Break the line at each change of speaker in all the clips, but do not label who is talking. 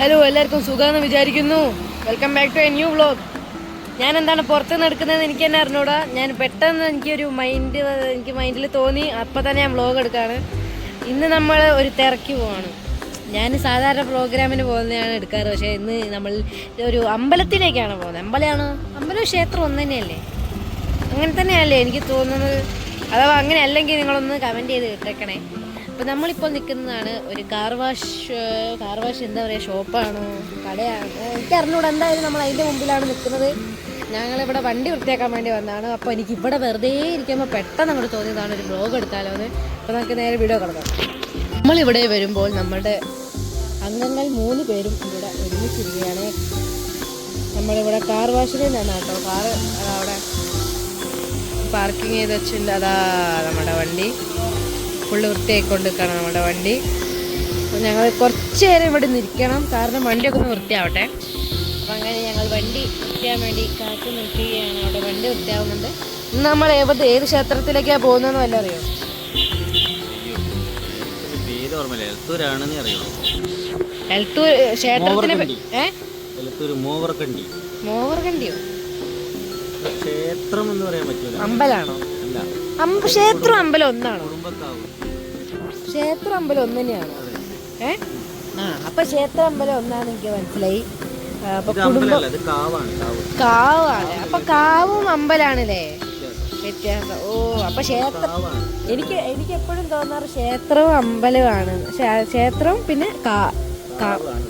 Hello എല്ലാവർക്കും സുഖമെന്ന് വിചാരിക്കുന്നു. Welcome back to a new vlog ഞാൻ എന്താണ് പുറത്തുനിന്ന് നടക്കുന്നത് എനിക്ക് തന്നെ അറിഞ്ഞൂടാ. ഞാൻ പെട്ടെന്ന് എനിക്കൊരു മൈൻഡ് എനിക്ക് മൈൻഡിൽ തോന്നി. അപ്പം തന്നെ ഞാൻ വ്ളോഗ് എടുക്കുകയാണ് ഇന്ന് നമ്മൾ ഒരു തിരക്ക് പോവാണ്. ഞാൻ സാധാരണ പ്രോഗ്രാമിന് പോകുന്നതാണ് എടുക്കാറ്. പക്ഷേ ഇന്ന് നമ്മൾ ഒരു അമ്പലത്തിലേക്കാണ് പോകുന്നത്. അമ്പലമാണോ അമ്പലം ക്ഷേത്രം ഒന്ന് തന്നെയല്ലേ? അങ്ങനെ തന്നെയല്ലേ എനിക്ക് തോന്നുന്നത്. അഥവാ അങ്ങനെ അല്ലെങ്കിൽ നിങ്ങളൊന്ന് കമന്റ് ചെയ്ത് ഇട്ടേക്കണേ അപ്പോൾ നമ്മളിപ്പോൾ നിൽക്കുന്നതാണ് ഒരു കാർ വാഷ് കാർ വാഷ് എന്താ പറയുക ഷോപ്പാണോ കടയാണോ? എനിക്ക് അറിഞ്ഞൂടെ എന്തായാലും നമ്മൾ അതിന്റെ മുമ്പിലാണ് നിൽക്കുന്നത് ഞങ്ങളിവിടെ വണ്ടി വൃത്തിയാക്കാൻ വേണ്ടി വന്നതാണ്. അപ്പോൾ എനിക്ക് ഇവിടെ വെറുതെ ഇരിക്കുമ്പോൾ പെട്ടെന്ന് അങ്ങോട്ട് തോന്നിയതാണ് ഒരു ബ്ലോഗ് എടുത്താലോ എന്ന്. അപ്പോൾ നമുക്ക് നേരെ വീഡിയോ കിടക്കാം. നമ്മളിവിടെ വരുമ്പോൾ നമ്മുടെ അംഗങ്ങൾ മൂന്ന് പേരും ഇവിടെ ഒരുമിച്ചിരിക്കുകയാണ്. നമ്മളിവിടെ കാർ വാഷിൽ നിന്നാണ് കേട്ടോ. കാറ് അവിടെ പാർക്കിംഗ് ചെയ്ത് വെച്ചിട്ടുണ്ട്. അതാ നമ്മുടെ വണ്ടി. ഫുള്ള് വൃത്തിയായിക്കൊണ്ട് നിൽക്കണം നമ്മുടെ വണ്ടി. അപ്പോൾ ഞങ്ങൾ കുറച്ച് നേരം ഇവിടെ നിൽക്കണം. കാരണം വണ്ടിയൊക്കെ ഒന്ന് വൃത്തിയാവട്ടെ. അപ്പം അങ്ങനെ ഞങ്ങൾ വണ്ടി വൃത്തിയാൻ വേണ്ടി കാത്തു നിൽക്കുകയാണ്. അവിടെ വണ്ടി വൃത്തിയാവുന്നുണ്ട്. ഇന്ന് നമ്മൾ ഏത് ഏത് ക്ഷേത്രത്തിലേക്കാണ് പോകുന്നതെന്ന് വല്ല അറിയോ? എൽത്തൂർ ക്ഷേത്രത്തിന് മോവർകണ്ടിയോ
ക്ഷേത്രം എന്ന് പറയാൻ പറ്റില്ല.
അമ്പലാണോ?
അല്ല.
ക്ഷേത്രം അമ്പലം ഒന്നാണോ? ക്ഷേത്രം അമ്പലം ഒന്ന് തന്നെയാണ് ഏ? ആ. അപ്പൊ ക്ഷേത്ര അമ്പലം ഒന്നാന്ന് എനിക്ക് മനസ്സിലായി അപ്പൊ കുടുംബം
കാവാണ് കാവ്.
കാവാണ്. അപ്പൊ കാവും. അമ്പലാണല്ലേ?
വ്യത്യാസം.
ഓ അപ്പൊ ക്ഷേത്രം എനിക്ക് എനിക്ക് എപ്പോഴും തോന്നാറ് ക്ഷേത്രവും അമ്പലമാണ് ക്ഷേ- ക്ഷേത്രവും പിന്നെ
കാവാണ്.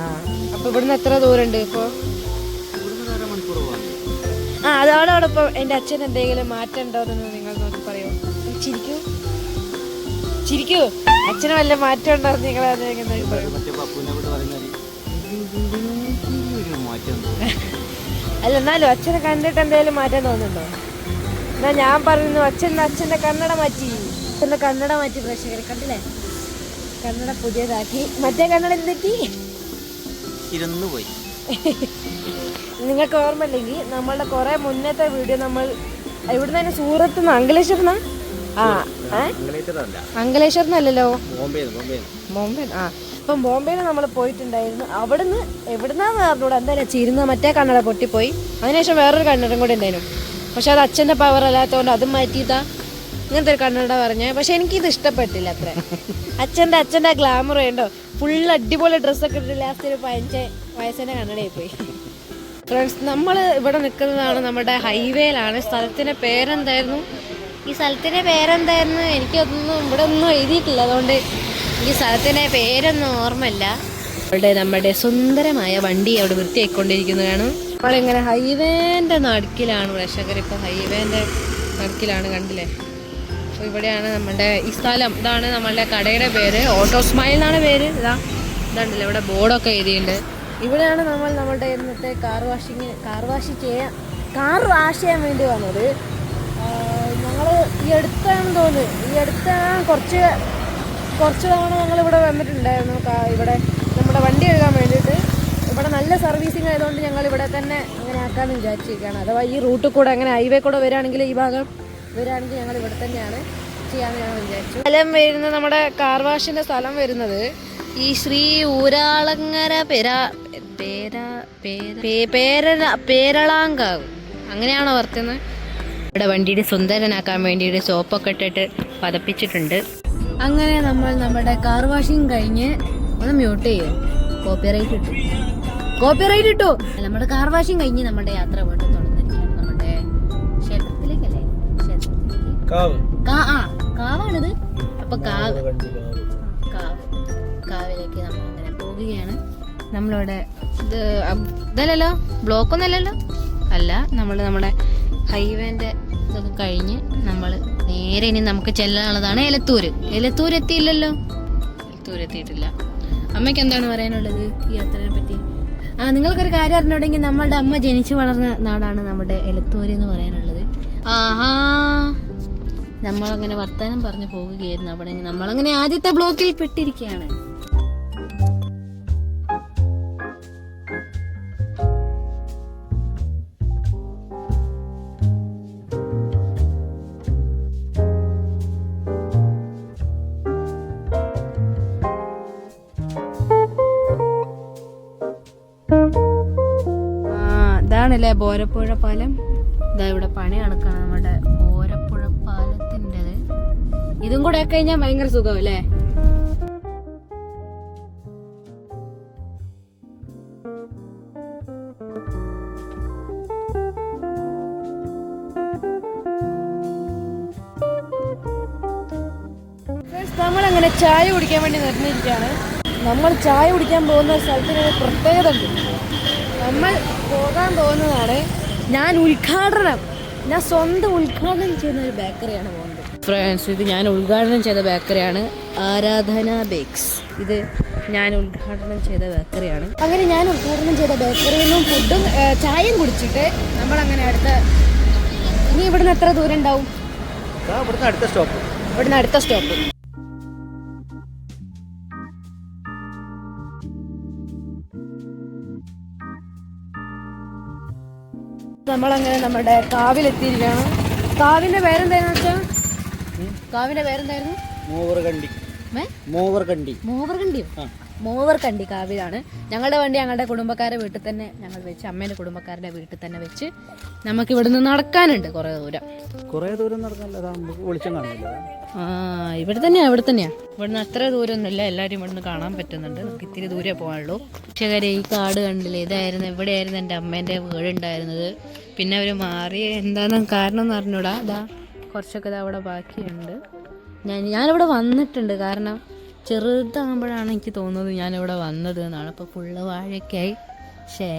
ആ. അപ്പൊ ഇവിടുന്ന് എത്ര ദൂരമുണ്ട് ഇപ്പൊ? ആ അതോടൊപ്പം എന്റെ അച്ഛൻ എന്തെങ്കിലും മാറ്റം ഉണ്ടോ എന്ന് നിങ്ങൾ നോക്കി പറയോ ചിരിക്കൂ. ചിരിക്കൂ. അച്ഛന് വല്ല മാറ്റം നിങ്ങൾ. അല്ല എന്നാലും അച്ഛനെ കണ്ടിട്ട് എന്തെങ്കിലും മാറ്റം തോന്നുന്നുണ്ടോ? എന്നാ ഞാൻ പറയുന്നു അച്ഛൻ അച്ഛന്റെ കണ്ണട മാറ്റി. അച്ഛന്റെ കണ്ണട മാറ്റി പ്രേക്ഷകരെ കണ്ടില്ലേ? കണ്ണട പുതിയതാക്കി. മറ്റേ കണ്ണട എന്തെത്തി
ഇരുന്നു പോയി.
നിങ്ങൾക്ക് ഓർമ്മയില്ലെങ്കിൽ നമ്മളുടെ കുറേ മുന്നത്തെ വീഡിയോ നമ്മൾ ഇവിടുന്ന് തന്നെ സൂറത്ത് നിന്ന് അങ്കലേശ്വരന ആ അങ്കലേശ്വരനല്ലല്ലോ
ബോംബെ
ആ. അപ്പം ബോംബെയിൽ നമ്മൾ പോയിട്ടുണ്ടായിരുന്നു. അവിടുന്ന് എവിടുന്നാന്ന് പറഞ്ഞൂടെ എന്തായാലും ചിരുന്ന മറ്റേ കണ്ണട പൊട്ടിപ്പോയി. അതിനുശേഷം വേറൊരു കണ്ണടം കൂടെ ഉണ്ടായിരുന്നു. പക്ഷെ അത് അച്ഛന്റെ പവർ അല്ലാത്തതുകൊണ്ട് അതും മാറ്റിയതാ. ഇങ്ങനത്തെ ഒരു കണ്ണട പറഞ്ഞേ. പക്ഷെ എനിക്കിത് ഇഷ്ടപ്പെട്ടില്ല അത്ര. അച്ഛന്റെ അച്ഛന്റെ ഗ്ലാമർ ഉണ്ടോ ഫുൾ അടിപൊളി ഡ്രസ്സൊക്കെ ഇട്ട് ലാസ്റ്റ് ഒരു പതിനഞ്ച് വയസ്സിന്റെ കണ്ണടയിൽ പോയി. ഫ്രണ്ട്സ് നമ്മൾ ഇവിടെ നിൽക്കുന്നതാണ് നമ്മുടെ ഹൈവേയിലാണ് സ്ഥലത്തിന്റെ പേരെന്തായിരുന്നു? ഈ സ്ഥലത്തിന്റെ പേരെന്തായിരുന്നു? എനിക്കൊന്നും ഇവിടെ ഒന്നും എഴുതിയിട്ടില്ല. അതുകൊണ്ട് ഈ സ്ഥലത്തിന്റെ പേരൊന്നും ഓർമ്മയില്ല. അവിടെ നമ്മുടെ സുന്ദരമായ വണ്ടി അവിടെ വൃത്തിയായിക്കൊണ്ടിരിക്കുന്നതാണ്. നമ്മളിങ്ങനെ ഹൈവേന്റെ നടുക്കിലാണ് പ്രേക്ഷകർ ഇപ്പോൾ ഹൈവേന്റെ നടുക്കിലാണ് കണ്ടില്ലേ? അപ്പോൾ ഇവിടെയാണ് നമ്മുടെ ഈ സ്ഥലം. ഇതാണ് നമ്മളുടെ കടയുടെ പേര്. ഓട്ടോ സ്മൈൽ എന്നാണ് പേര്. ഇതാ ഇതാണ്ടല്ലോ ഇവിടെ ബോർഡൊക്കെ എഴുതിയിട്ടുണ്ട്. ഇവിടെയാണ് നമ്മൾ നമ്മുടെ ഇന്നത്തെ കാർ വാഷിങ് കാർ വാഷ് ചെയ്യാൻ കാർ വാഷ് ചെയ്യാൻ വേണ്ടി വന്നത്. അടുത്താണെന്ന് തോന്നുന്നു. ഈ അടുത്ത കുറച്ച് കുറച്ച് തവണ ഞങ്ങൾ ഇവിടെ വന്നിട്ടുണ്ടായിരുന്നു ഇവിടെ നമ്മുടെ വണ്ടി കഴുകാൻ വേണ്ടിയിട്ട്. ഇവിടെ നല്ല സർവീസിങ് ആയതുകൊണ്ട് ഞങ്ങൾ ഇവിടെ തന്നെ അങ്ങനെ ആക്കാമെന്ന് വിചാരിച്ചിരിക്കുകയാണ്. അഥവാ ഈ റൂട്ടിൽ കൂടെ അങ്ങനെ ഹൈവേ കൂടെ വരികയാണെങ്കിൽ ഈ ഭാഗം വരികയാണെങ്കിൽ ഞങ്ങൾ ഇവിടെ തന്നെയാണ് ചെയ്യാമെന്ന് ഞങ്ങൾ വിചാരിച്ചു. സ്ഥലം വരുന്നത് നമ്മുടെ കാർ വാഷിന്റെ സ്ഥലം വരുന്നത് ഈ ശ്രീ ഊരാളങ്ങര പെരാ പേരാ പേര പേരള പേരളാങ്കാവ്. അങ്ങനെയാണോ വർത്തുന്നത് ഇവിടെ വണ്ടിയുടെ സുന്ദരനാക്കാൻ വേണ്ടിയിട്ട് സോപ്പൊക്കെ ഇട്ടിട്ട് പതപ്പിച്ചിട്ടുണ്ട്. അങ്ങനെ നമ്മൾ നമ്മുടെ കാർ വാഷിംഗ് കഴിഞ്ഞ് ഒന്ന് മ്യൂട്ട് ചെയ്യും. കോപ്പിറൈറ്റ് ഇട്ടു. കോപ്പിറൈറ്റ് ഇട്ടു. നമ്മുടെ കാർ വാഷിംഗ് കഴിഞ്ഞ് നമ്മുടെ യാത്ര വീണ്ടും തുടർന്നിരിക്കുകയാണ് നമ്മുടെ ക്ഷേത്രത്തിലേക്കല്ലേ? ക്ഷേത്രത്തിലേക്ക്.
കാവ്.
കാ- ആ കാവാണിത്. അപ്പൊ കാവ്. കാവ് കാവിലേക്ക് നമ്മൾ അങ്ങനെ പോവുകയാണ്. നമ്മളിവിടെ ഇത് ഇതല്ലല്ലോ? ബ്ലോക്കൊന്നും അല്ലല്ലോ അല്ല നമ്മൾ നമ്മുടെ ഹൈവേന്റെ ഇതൊക്കെ കഴിഞ്ഞ് നമ്മൾ നേരെ ഇനി നമുക്ക് ചെല്ലാനുള്ളതാണ് എലത്തൂര് എലത്തൂർ എത്തിയില്ലല്ലോ? എലത്തൂർ എത്തിയിട്ടില്ല. അമ്മയ്ക്ക് എന്താണ് പറയാനുള്ളത് ഈ യാത്രയെ പറ്റി? ആ നിങ്ങൾക്കൊരു കാര്യം അറിഞ്ഞുണ്ടെങ്കിൽ നമ്മളുടെ അമ്മ ജനിച്ചു വളർന്ന നാടാണ് നമ്മുടെ എലത്തൂര് എന്ന് പറയാനുള്ളത്. ആഹാ. നമ്മളങ്ങനെ വർത്തമാനം പറഞ്ഞു പോവുകയായിരുന്നു. അവിടെ നമ്മളങ്ങനെ ആദ്യത്തെ ബ്ലോക്കിൽ പെട്ടിരിക്കുകയാണ്. ബോരപ്പുഴ പാലം. ഇതാ ഇവിടെ പണി നടക്കണം നമ്മുടെ ബോരപ്പുഴ പാലത്തിന്റെത്. ഇതും കൂടെ കഴിഞ്ഞാൽ ഭയങ്കര സുഖം അല്ലേ? നമ്മളങ്ങനെ ചായ കുടിക്കാൻ വേണ്ടി നിർമ്മിച്ചിരിക്കുകയാണ് നമ്മൾ ചായ കുടിക്കാൻ പോകുന്ന സ്ഥലത്തിന് പ്രത്യേകത ഉണ്ട്. നമ്മൾ പോകാൻ പോകുന്നതാണ്. ഞാൻ ഉദ്ഘാടനം ഞാൻ സ്വന്തം ഉദ്ഘാടനം ചെയ്യുന്ന ഒരു ബേക്കറിയാണ് പോകുന്നത്. ഫ്രണ്ട്സ് ഇത് ഞാൻ ഉദ്ഘാടനം ചെയ്ത ബേക്കറിയാണ് ആരാധന ബേക്സ്. ഇത് ഞാൻ ഉദ്ഘാടനം ചെയ്ത ബേക്കറിയാണ്. അങ്ങനെ ഞാൻ ഉദ്ഘാടനം ചെയ്ത ബേക്കറിയിൽ നിന്നും ഫുഡും ചായയും കുടിച്ചിട്ട് നമ്മൾ അങ്ങനെ അടുത്ത ഇനി ഇവിടുന്ന് എത്ര ദൂരം ഉണ്ടാവും?
ഇവിടുന്ന് അടുത്ത സ്റ്റോപ്പ്.
ഇവിടുന്ന് അടുത്ത സ്റ്റോപ്പ്. നമ്മളങ്ങനെ നമ്മുടെ കാവിലെത്തിയിരിക്കുകയാണ്. കാവിന്റെ പേരെന്തായിരുന്നു വെച്ചാ കാവിന്റെ പേരെന്തായിരുന്നു?
മൂവർ കണ്ടി
ഏ?
മൂവർ കണ്ടി
മൂവർ കണ്ടിയോ
ആ.
മൂവർ കണ്ടി കാവിലാണ് ഞങ്ങളുടെ വണ്ടി ഞങ്ങളുടെ കുടുംബക്കാരെ വീട്ടിൽ തന്നെ ഞങ്ങൾ വെച്ച് അമ്മേന്റെ കുടുംബക്കാരുടെ വീട്ടിൽ തന്നെ വെച്ച് നമുക്ക് ഇവിടുന്ന് നടക്കാനുണ്ട് കുറേ ദൂരം.
കുറേ ദൂരം നടക്കാനല്ല
ആ ഇവിടെ തന്നെയാ ഇവിടെ തന്നെയാ. ഇവിടുന്ന് അത്ര ദൂരമൊന്നുമില്ല എല്ലാവരും ഇവിടുന്ന് കാണാൻ പറ്റുന്നുണ്ട്. നമുക്ക് ഇത്തിരി ദൂരെ പോകാനുള്ളൂ പക്ഷേ ഈ കാട് കണ്ടില്ലേ ഇതായിരുന്നു ഇവിടെയായിരുന്നു എന്റെ അമ്മേന്റെ വീടുണ്ടായിരുന്നത്. പിന്നെ അവർ മാറി എന്താണെന്ന് കാരണം എന്ന് അറിഞ്ഞൂടാ. ഇതാ കുറച്ചൊക്കെ ഇതാ അവിടെ ബാക്കിയുണ്ട്. ഞാൻ ഞാനിവിടെ വന്നിട്ടുണ്ട് കാരണം ചെറുതാകുമ്പോഴാണ് എനിക്ക് തോന്നുന്നത് ഞാനിവിടെ വന്നത് എന്നാണ്. അപ്പോൾ ഫുള്ള് വാഴയ്ക്കായി. ഷേ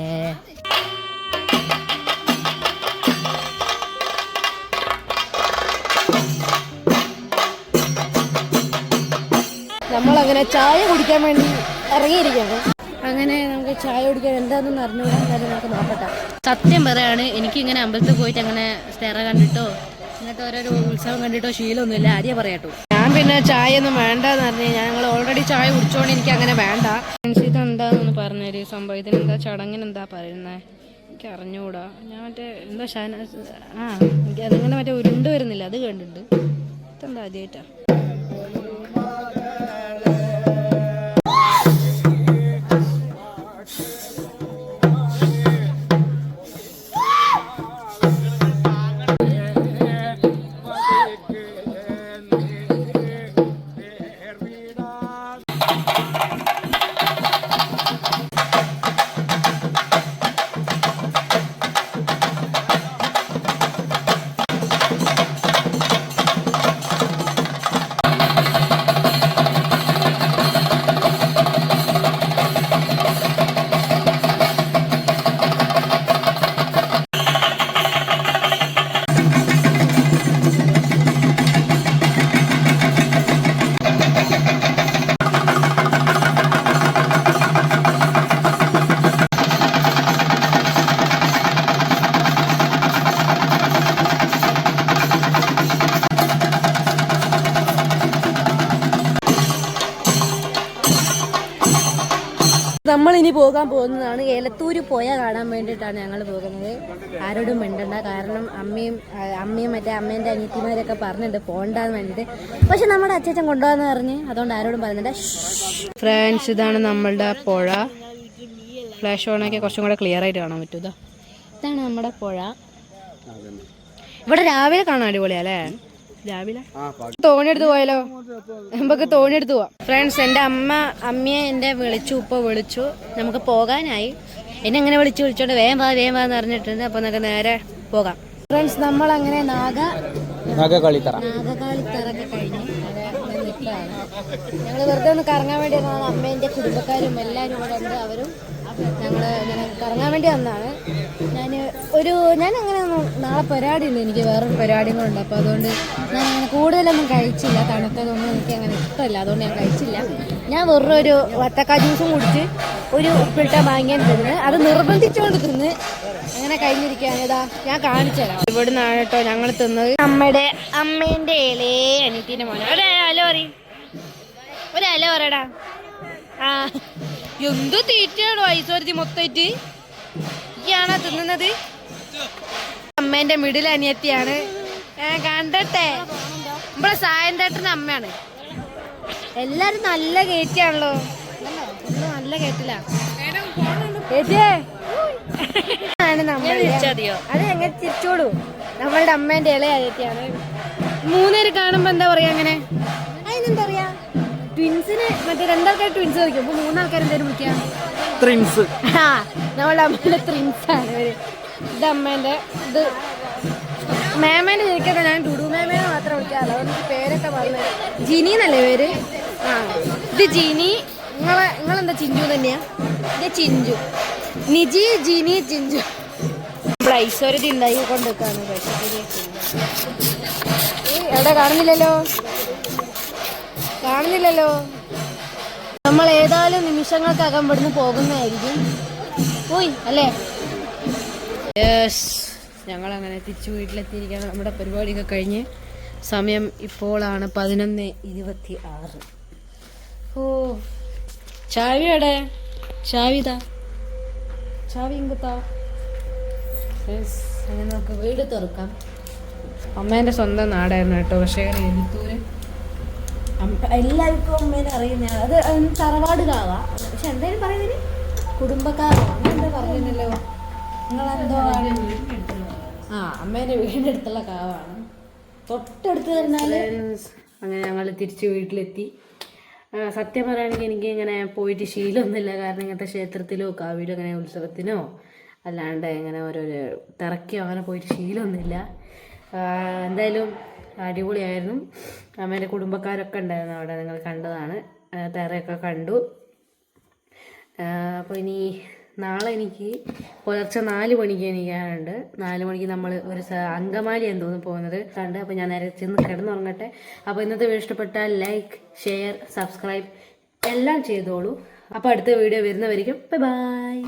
നമ്മളങ്ങനെ ചായ കുടിക്കാൻ വേണ്ടി ഇറങ്ങിയിരിക്കുന്നു അങ്ങനെ നമുക്ക് ചായ കുടിക്കാൻ എന്താണെന്ന് അറിഞ്ഞുകൂടാ എന്തായാലും നമുക്ക് നോക്കട്ടെ. സത്യം പറയാണ് എനിക്കിങ്ങനെ അമ്പലത്തിൽ പോയിട്ട് അങ്ങനെ സ്റ്റേറ കണ്ടിട്ടോ ഇങ്ങനത്തെ ഓരോരോ ഉത്സവം കണ്ടിട്ടോ ശീലമൊന്നുമില്ല. ആര്യ പറയാട്ടോ. ഞാൻ പിന്നെ ചായ ഒന്നും വേണ്ടെന്ന് പറഞ്ഞു ഞങ്ങൾ ഓൾറെഡി ചായ കുടിച്ചോണ്ട് എനിക്ക് അങ്ങനെ വേണ്ട. ഇത് എന്താന്ന് പറഞ്ഞൊരു? സംഭവം ഇതിനെന്താ ചടങ്ങിന് എന്താ പറയുന്നത് എനിക്ക് അറിഞ്ഞുകൂടാ ഞാൻ മറ്റേ എന്താ ഷാന ആ അതിങ്ങനെ മറ്റേ ഉരുണ്ട് വരുന്നില്ല അത് കണ്ടിട്ടുണ്ട് ഇതെന്താ ആദ്യമായിട്ടാ ഇനി പോകാൻ പോകുന്നതാണ്. ഏലത്തൂര് പോയ കാണാൻ വേണ്ടിയിട്ടാണ് ഞങ്ങൾ പോകുന്നത്. ആരോടും മിണ്ടണ്ട. കാരണം അമ്മയും അമ്മയും മറ്റേ അമ്മേന്റെ അനിയത്തിമാരൊക്കെ പറഞ്ഞിട്ടുണ്ട് പോകണ്ടെന്ന് വേണ്ടിയിട്ട് പക്ഷെ നമ്മുടെ അച്ഛൻ കൊണ്ടുപോകാന്ന് പറഞ്ഞ് അതുകൊണ്ട് ആരോടും പറഞ്ഞിട്ട് ഫ്രണ്ട്സ് ഇതാണ് നമ്മളുടെ പുഴ. ഫ്ലാഷ് ഓണൊക്കെ കുറച്ചും കൂടെ ക്ലിയർ ആയിട്ട് കാണാൻ പറ്റൂതാ ഇതാ ഇതാണ് നമ്മുടെ പുഴ. ഇവിടെ രാവിലെ കാണാൻ അടിപൊളിയാ അല്ലേ? രാവിലെ.
ആ പാടി
തോണി എടുത്ത് പോയാലോ? നമുക്ക് തോണിയെടുത്ത് പോവാം. ഫ്രണ്ട്സ് എന്റെ അമ്മ അമ്മയെ എന്റെ വിളിച്ചു ഉപ്പ വിളിച്ചു. നമുക്ക് പോകാനായി. എന്നെ അങ്ങനെ വിളിച്ചു വിളിച്ചോണ്ട് വേഗം വാ വേഗം വാന്ന് പറഞ്ഞിട്ടുണ്ട്. അപ്പൊ നമുക്ക് നേരെ പോകാം. ഫ്രണ്ട്സ് നമ്മൾ അങ്ങനെ നാഗ
നഗ കളിത്തറ
നാഗകാളിത്തറൊക്കെ കഴിഞ്ഞ് ഞങ്ങൾ വെറുതെ ഒന്ന് കറങ്ങാൻ വേണ്ടി അമ്മേന്റെ അമ്മേന്റെ കുടുംബക്കാരും എല്ലാവരും ഇവിടെ ഉണ്ട്. അവരും ഞങ്ങൾ ഇങ്ങനെ കറങ്ങാൻ വേണ്ടി വന്നതാണ്. ഞാൻ ഒരു ഞാൻ അങ്ങനെ നാളെ പരിപാടി ഉണ്ട് എനിക്ക് വേറൊരു പരിപാടിയും കൂടെ ഉണ്ട്. അപ്പോൾ അതുകൊണ്ട് ഞാൻ അങ്ങനെ കൂടുതലൊന്നും കഴിച്ചില്ല. തണുത്തതൊന്നും എനിക്ക് അങ്ങനെ ഇഷ്ടമല്ല. അതുകൊണ്ട് ഞാൻ കഴിച്ചില്ല. ഞാൻ വെറുതെ ഒരു വത്തക്ക ജ്യൂസും കുടിച്ച് ഒരു ഉപ്പിട്ട മാങ്ങയും തിന്ന് അത് നിർബന്ധിച്ചുകൊണ്ട് തിന്ന് അങ്ങനെ കഴിഞ്ഞിരിക്കുകയാണ്. ഇതാ ഞാൻ കാണിച്ചു തരാം. നിന്നാണ് കേട്ടോ ഞങ്ങൾ തിന്നത്. നമ്മുടെ അമ്മേന്റെ ഇലേ അനിയത്തിന്റെ മോനെ. ഒരു അലോ പറയും. ഒരു അലോ പറയടാ. ആ. എന്ത് തീറ്റയാണോ ഐശ്വര്യത്തി മൊത്തമായിട്ട് ഇയാണോ തിന്നുന്നത്. അമ്മേന്റെ മിഡിൽ അനിയത്തിയാണ്. ഏ, കണ്ടട്ടെ? നമ്മളെ സായന്തേട്ടന്റെ അമ്മയാണ്. എല്ലാരും നല്ല കയറ്റിയാണല്ലോ നല്ല കേട്ടില്ല. അത് എങ്ങനെ തിരിച്ചോളൂ. നമ്മളുടെ അമ്മേന്റെ ഇളയ അനിയത്തിയാണ്. മൂന്നേര് കാണുമ്പോ എന്താ പറയാ അങ്ങനെ? അതിനെന്താ പറയാ? ട്വിൻസിന് മറ്റേ രണ്ടാൾക്കാർ ട്വിൻസ് കളിക്കും. അപ്പൊ മൂന്നാൾക്കാർ എന്തായാലും വിളിക്കാം
ത്രിൻസ്
ആ നമ്മളുടെ അമ്മേന്റെ ട്വിൻസ് ആണ് ഇവർ. ഇത് അമ്മേന്റെ ഇത് മേമേന്റെ ശരിക്കും ഞാൻ ഡുഡു മാമേനെ മാത്രം വിളിക്കാറില്ല. അതുകൊണ്ട് പേരൊക്കെ പറഞ്ഞു ജിനി എന്നല്ലേ പേര്? ആ ഇത് ജിനി. നിങ്ങളെ നിങ്ങളെന്താ ചിഞ്ചു തന്നെയാ? ഇത് ചിഞ്ചു. നിജി ജിനി ചിഞ്ചു. നമ്മുടെ ഒരു ഉണ്ടായി കൊണ്ടുവെക്കാണ് പക്ഷേ എവിടെ കാണുന്നില്ലല്ലോ? കാണുന്നില്ലല്ലോ. നമ്മൾ ഏതായാലും നിമിഷങ്ങൾക്കകം ഇവിടുന്ന് പോകുന്നതായിരിക്കും. പോയി അല്ലേ? ഞങ്ങൾ അങ്ങനെ തിരിച്ചു വീട്ടിലെത്തിയിരിക്കുകയാണ്. നമ്മുടെ പരിപാടിയൊക്കെ കഴിഞ്ഞ് സമയം ഇപ്പോഴാണ് പതിനൊന്ന് ഇരുപത്തി ആറ് ഓ ചാവി എവിടെ? ചാവി ഇതാ. ചാവി ഇങ്ങത്താ യെസ് അങ്ങനെ നമുക്ക് വീട് തുറക്കാം. അമ്മേന്റെ സ്വന്തം നാടായിരുന്നു കേട്ടോ. പക്ഷേ എഴുത്തൂര് എല്ലാവർക്കും അമ്മേനെ അറിയുന്ന അത് അതിന് തറവാട് കാവാ പക്ഷെ എന്തായാലും പറയുന്നതിന്? കുടുംബക്കാരോ അങ്ങനെ എന്താ പറയുന്നല്ലോ? നിങ്ങളെന്തോ ആ അമ്മേന്റെ വീടിന്റെ അടുത്തുള്ള കാവാണ്. തൊട്ടടുത്ത് തന്നാൽ? അങ്ങനെ ഞങ്ങൾ തിരിച്ച് വീട്ടിലെത്തി. സത്യം പറയുകയാണെങ്കിൽ എനിക്ക് ഇങ്ങനെ പോയിട്ട് ശീലമൊന്നുമില്ല കാരണം ഇങ്ങനത്തെ ക്ഷേത്രത്തിലോ കാവിലോ അങ്ങനെ ഉത്സവത്തിനോ അല്ലാണ്ട് ഇങ്ങനെ ഓരോരോ തിറക്കിയോ അങ്ങനെ പോയിട്ട് ശീലമൊന്നുമില്ല എന്തായാലും അടിപൊളിയായിരുന്നു. അമ്മേന്റെ കുടുംബക്കാരൊക്കെ ഉണ്ടായിരുന്നു അവിടെ നിങ്ങൾ കണ്ടതാണ്. തെറയൊക്കെ കണ്ടു. അപ്പോൾ ഇനി നാളെ എനിക്ക് പുലർച്ചെ നാല് മണിക്ക് എനിക്കാനുണ്ട് നാല് മണിക്ക് നമ്മൾ ഒരു അങ്കമാലി എന്ന് തോന്നുന്നു പോകുന്നത്. കണ്ട് അപ്പോൾ ഞാൻ നേരെ ചെന്ന് കിടന്നുറങ്ങട്ടെ. അപ്പോൾ ഇന്നത്തെ വീഡിയോ ഇഷ്ടപ്പെട്ടാൽ ലൈക്ക് ഷെയർ സബ്സ്ക്രൈബ് എല്ലാം ചെയ്തോളൂ. അപ്പോൾ അടുത്ത വീഡിയോ വരുന്നവരിക്കും. ബൈ